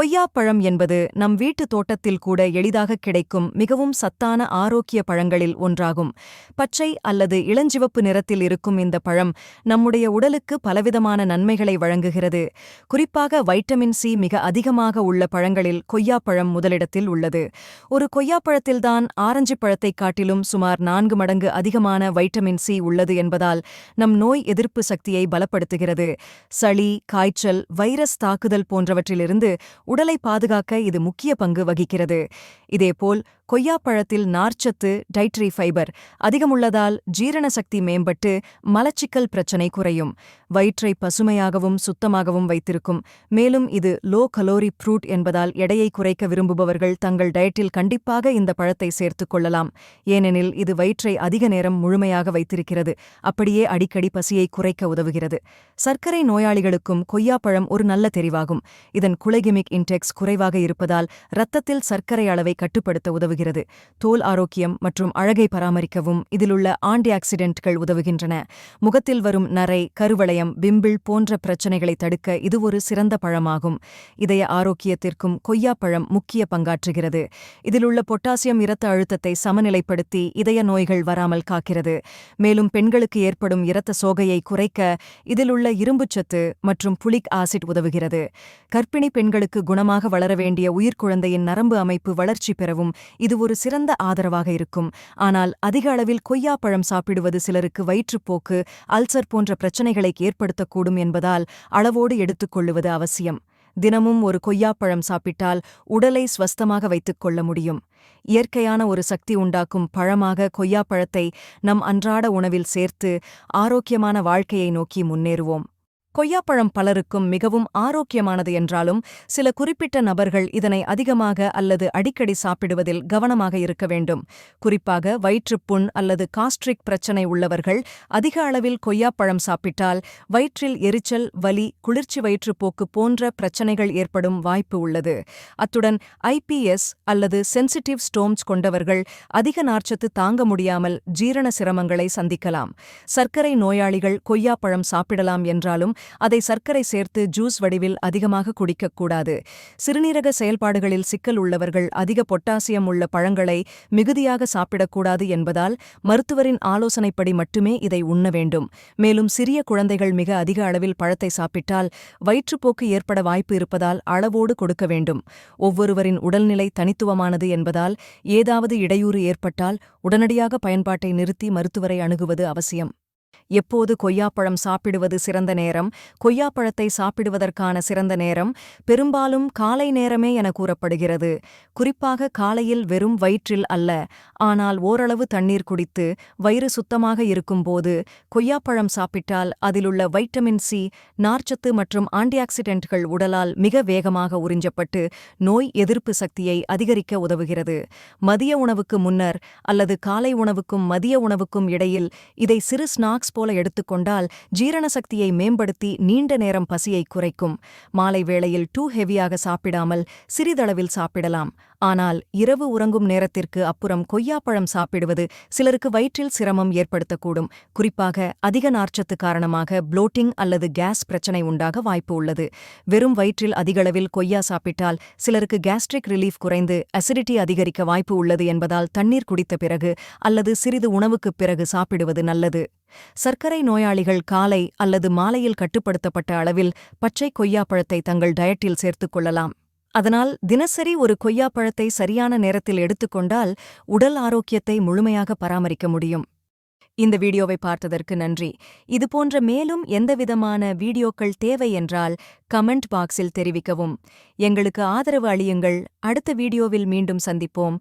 கொய்யாப்பழம் என்பது நம் வீட்டு தோட்டத்தில் கூட எளிதாக கிடைக்கும் மிகவும் சத்தான ஆரோக்கிய பழங்களில் ஒன்றாகும். பச்சை அல்லது இளஞ்சிவப்பு நிறத்தில் இருக்கும் இந்த பழம் நம்முடைய உடலுக்கு பலவிதமான நன்மைகளை வழங்குகிறது. குறிப்பாக வைட்டமின் சி மிக அதிகமாக உள்ள பழங்களில் கொய்யாப்பழம் முதலிடத்தில் உள்ளது. ஒரு கொய்யாப்பழத்தில்தான் ஆரஞ்சு பழத்தைக் காட்டிலும் சுமார் நான்கு மடங்கு அதிகமான வைட்டமின் சி உள்ளது என்பதால் நம் நோய் எதிர்ப்பு சக்தியை பலப்படுத்துகிறது. சளி காய்ச்சல் வைரஸ் தாக்குதல் போன்றவற்றிலிருந்து உடலை பாதுகாக்க இது முக்கிய பங்கு வகிக்கிறது. இதேபோல் கொய்யாப்பழத்தில் நார்ச்சத்து டைட்ரி ஃபைபர் அதிகமுள்ளதால் ஜீரண சக்தி மேம்பட்டு மலச்சிக்கல் பிரச்சனை குறையும். வயிற்றை பசுமையாகவும் சுத்தமாகவும் வைத்திருக்கும். மேலும் இது லோ கலோரி ஃப்ரூட் என்பதால் எடையை குறைக்க விரும்புபவர்கள் தங்கள் டயட்டில் கண்டிப்பாக இந்த பழத்தை சேர்த்துக் கொள்ளலாம். ஏனெனில் இது வயிற்றை அதிக நேரம் முழுமையாக வைத்திருக்கிறது. அப்படியே அடிக்கடி பசியை குறைக்க உதவுகிறது. சர்க்கரை நோயாளிகளுக்கும் கொய்யாப்பழம் ஒரு நல்ல தெரிவாகும். இதன் குலைகிமிக் இன்டெக்ஸ் குறைவாக இருப்பதால் இரத்தத்தில் சர்க்கரை அளவை கட்டுப்படுத்த உதவுகிறது. உதவுகிறது. தோல் ஆரோக்கியம் மற்றும் அழகை பராமரிக்கவும் இதிலுள்ள ஆண்டி ஆக்சிடென்ட்கள் உதவுகின்றன. முகத்தில் வரும் நரை கருவளையம் பிம்பிள் போன்ற பிரச்சினைகளை தடுக்க இது ஒரு சிறந்த பழமாகும். இதய ஆரோக்கியத்திற்கும் கொய்யாப்பழம் முக்கிய பங்காற்றுகிறது. இதிலுள்ள பொட்டாசியம் இரத்த அழுத்தத்தை சமநிலைப்படுத்தி இதய நோய்கள் வராமல் காக்கிறது. மேலும் பெண்களுக்கு ஏற்படும் இரத்த சோகையை குறைக்க இதிலுள்ள இரும்புச்சத்து மற்றும் புளிக் ஆசிட் உதவுகிறது. கர்ப்பிணி பெண்களுக்கு குணமாக வளர வேண்டிய உயிர்க்குழந்தையின் நரம்பு அமைப்பு வளர்ச்சி பெறவும் இது ஒரு சிறந்த ஆதரவாக இருக்கும். ஆனால் அதிக அளவில் கொய்யாப்பழம் சாப்பிடுவது சிலருக்கு வயிற்றுப்போக்கு அல்சர் போன்ற பிரச்சனைகளை ஏற்படுத்தக்கூடும் என்பதால் அளவோடு எடுத்துக்கொள்ளுவது அவசியம். தினமும் ஒரு கொய்யாப்பழம் சாப்பிட்டால் உடலை ஸ்வஸ்தமாக வைத்துக் கொள்ள முடியும். இயற்கையான ஒரு சக்தி உண்டாக்கும் பழமாக கொய்யாப்பழத்தை நம் அன்றாட உணவில் சேர்த்து ஆரோக்கியமான வாழ்க்கையை நோக்கி முன்னேறுவோம். கொய்யாப்பழம் பலருக்கும் மிகவும் ஆரோக்கியமானது என்றாலும் சில குறிப்பிட்ட நபர்கள் இதனை அதிகமாக அல்லது அடிக்கடி சாப்பிடுவதில் கவனமாக இருக்க வேண்டும். குறிப்பாக வயிற்றுப்புண் அல்லது காஸ்ட்ரிக் பிரச்சனை உள்ளவர்கள் அதிக அளவில் கொய்யாப்பழம் சாப்பிட்டால் வயிற்றில் எரிச்சல் வலி குளிர்ச்சி வயிற்றுப்போக்கு போன்ற பிரச்சனைகள் ஏற்படும் வாய்ப்பு உள்ளது. அத்துடன் ஐபிஎஸ் அல்லது சென்சிட்டிவ் ஸ்டோம்ஸ் கொண்டவர்கள் அதிக நார்ச்சத்து தாங்க முடியாமல் ஜீரண சிரமங்களை சந்திக்கலாம். சர்க்கரை நோயாளிகள் கொய்யாப்பழம் சாப்பிடலாம் என்றாலும் அதை சர்க்கரை சேர்த்து ஜூஸ் வடிவில் அதிகமாக குடிக்கக்கூடாது. சிறுநீரக செயல்பாடுகளில் சிக்கல் உள்ளவர்கள் அதிக பொட்டாசியம் உள்ள பழங்களை மிகுதியாக சாப்பிடக்கூடாது என்பதால் மருத்துவரின் ஆலோசனைப்படி மட்டுமே இதை உண்ண வேண்டும். மேலும் சிறிய குழந்தைகள் மிக அதிக அளவில் பழத்தை சாப்பிட்டால் வயிற்றுப்போக்கு ஏற்பட வாய்ப்பு இருப்பதால் அளவோடு கொடுக்க வேண்டும். ஒவ்வொருவரின் உடல்நிலை தனித்துவமானது என்பதால் ஏதாவது இடையூறு ஏற்பட்டால் உடனடியாக பயன்பாட்டை நிறுத்தி மருத்துவரை அணுகுவது அவசியம். எப்போது கொய்யாப்பழம் சாப்பிடுவது சிறந்த நேரம் கொய்யாப்பழத்தை சாப்பிடுவதற்கான சிறந்த நேரம் பெரும்பாலும் காலை நேரமே என கூறப்படுகிறது. குறிப்பாக காலையில் வெறும் வயிற்றில் அல்ல ஆனால் ஓரளவு தண்ணீர் குடித்து வயிறு சுத்தமாக இருக்கும்போது கொய்யாப்பழம் சாப்பிட்டால் அதிலுள்ள வைட்டமின் சி நார்ச்சத்து மற்றும் ஆன்டிஆக்சிடென்ட்கள் உடலால் மிக வேகமாக உறிஞ்சப்பட்டு நோய் எதிர்ப்பு சக்தியை அதிகரிக்க உதவுகிறது. மதிய உணவுக்கு முன்னர் அல்லது காலை உணவுக்கும் மதிய உணவுக்கும் இடையில் இதை சிறு ஸ்நாக்ஸ் போல எடுத்துக்கொண்டால் ஜீரண சக்தியை மேம்படுத்தி நீண்ட நேரம் பசியை குறைக்கும். மாலை வேளையில் டூ ஹெவியாக சாப்பிடாமல் சிறிதளவில் சாப்பிடலாம். ஆனால் இரவு உறங்கும் நேரத்திற்கு அப்புறம் கொய்யாப்பழம் சாப்பிடுவது சிலருக்கு வயிற்றில் சிரமம் ஏற்படுத்தக்கூடும். குறிப்பாக அதிக நார்ச்சத்து காரணமாக புளோட்டிங் அல்லது கேஸ் பிரச்சனை உண்டாக வாய்ப்பு உள்ளது. வெறும் வயிற்றில் அதிகளவில் கொய்யா சாப்பிட்டால் சிலருக்கு கேஸ்ட்ரிக் ரிலீஃப் குறைந்து அசிடிட்டி அதிகரிக்க வாய்ப்பு உள்ளது என்பதால் தண்ணீர் குடித்த பிறகு அல்லது சிறிது உணவுக்குப் பிறகு சாப்பிடுவது நல்லது. சர்க்கரை நோயாளிகள் காலை அல்லது மாலையில் கட்டுப்படுத்தப்பட்ட அளவில் பச்சை கொய்யாப்பழத்தை தங்கள் டயட்டில் சேர்த்துக் கொள்ளலாம். அதனால் தினசரி ஒரு கொய்யாப்பழத்தை சரியான நேரத்தில் எடுத்துக்கொண்டால் உடல் ஆரோக்கியத்தை முழுமையாக பராமரிக்க முடியும். இந்த வீடியோவை பார்த்ததற்கு நன்றி. இதுபோன்ற மேலும் எந்தவிதமான வீடியோக்கள் தேவை என்றால் கமெண்ட் பாக்ஸில் தெரிவிக்கவும். எங்களுக்கு ஆதரவு அளியுங்கள். அடுத்த வீடியோவில் மீண்டும் சந்திப்போம்.